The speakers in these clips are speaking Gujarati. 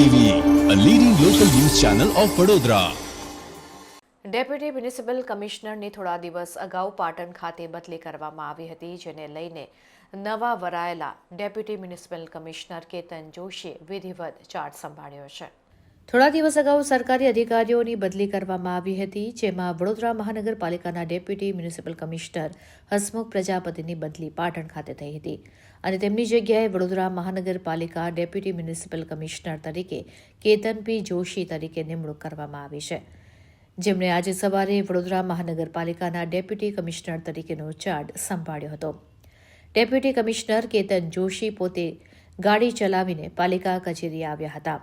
TV a leading local news channel of Vadodara deputy municipal કમિશનરની થોડા દિવસ અગાઉ પાટણ ખાતે બદલી કરવામાં આવી હતી, જેને લઈને નવા વરાયેલા ડેપ્યુટી મ્યુનિસિપલ કમિશનર કેતન જોશીએ વિધિવત ચાર્જ સંભાળ્યો છે. થોડા દિવસ અગાઉ સરકારી અધિકારીઓની બદલી કરવામાં આવી હતી, જેમાં વડોદરા મહાનગરપાલિકાના ડેપ્યુટી મ્યુનિસિપલ કમિશનર હસમુખ પ્રજાપતિની બદલી પાટણ ખાતે થઈ હતી. અને તેમની જગ્યાએ વડોદરા મહાનગરપાલિકા ડેપ્યુટી મ્યુનિસિપલ કમિશનર તરીકે કેતન પી. જોશી તરીકે નિમણૂક કરવામાં આવી છે. જેમણે આજે સવારે વડોદરા મહાનગરપાલિકાના ડેપ્યુટી કમિશનર તરીકેનો ચાર્જ સંભાળ્યો હતો. ડેપ્યુટી કમિશનર કેતન જોશી પોતે ગાડી ચલાવીને પાલિકા કચેરી આવ્યા હતા.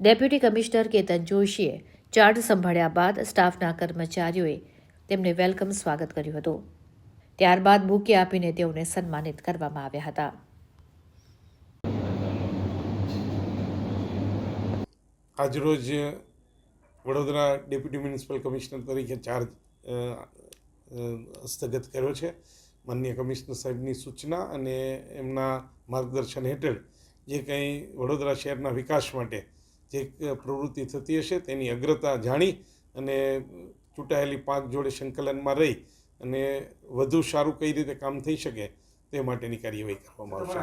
ડેપ્યુટી કમિશનર કેતન જોશીએ ચાર્જ સંભાળ્યા બાદ સ્ટાફના કર્મચારીઓએ તેમને વેલકમ સ્વાગત કર્યું હતું. ત્યારબાદ બુકે આપીને તેઓને સન્માનિત કરવામાં આવ્યા હતા. આજરોજ વડોદરા ડેપ્યુટી મ્યુનિસિપલ કમિશનર તરીકે ચાર્જ હસ્તગત કર્યો છે. માન્ય કમિશનર સાહેબની સૂચના અને એમના માર્ગદર્શન હેઠળ જે કંઈ વડોદરા શહેરના વિકાસ માટે જે પ્રવૃત્તિ થતી હશે તેની અગ્રતા જાણી અને ચૂંટાયેલી પાંચ જોડે સંકલનમાં રહી અને વધુ સારું કઈ રીતે કામ થઈ શકે તે માટેની કાર્યવાહી કરવામાં આવશે.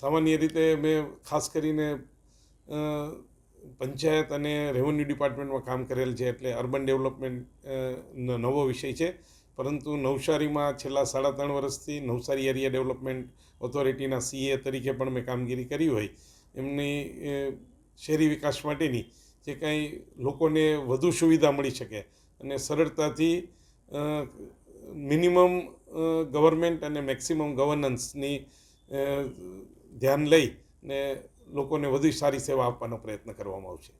સામાન્ય રીતે મેં ખાસ કરીને પંચાયત અને રેવન્યુ ડિપાર્ટમેન્ટમાં કામ કરેલ છે એટલે અર્બન ડેવલપમેન્ટ નો નવો વિષય છે. પરંતુ નવસારીમાં છેલ્લા સાડા ત્રણ વર્ષથી નવસારી એરિયા ડેવલપમેન્ટ ઓથોરિટીના સીએ તરીકે પણ મેં કામગીરી કરી હોય, એમની શહેરી વિકાસ માટેની જે કાંઈ લોકોને વધુ સુવિધા મળી શકે અને સરળતાથી મિનિમમ ગવર્મેન્ટ અને મેક્સિમમ ગવર્નન્સની ધ્યાન લઈ ને લોકોને વધુ સારી સેવા આપવાનો પ્રયત્ન કરવામાં આવશે.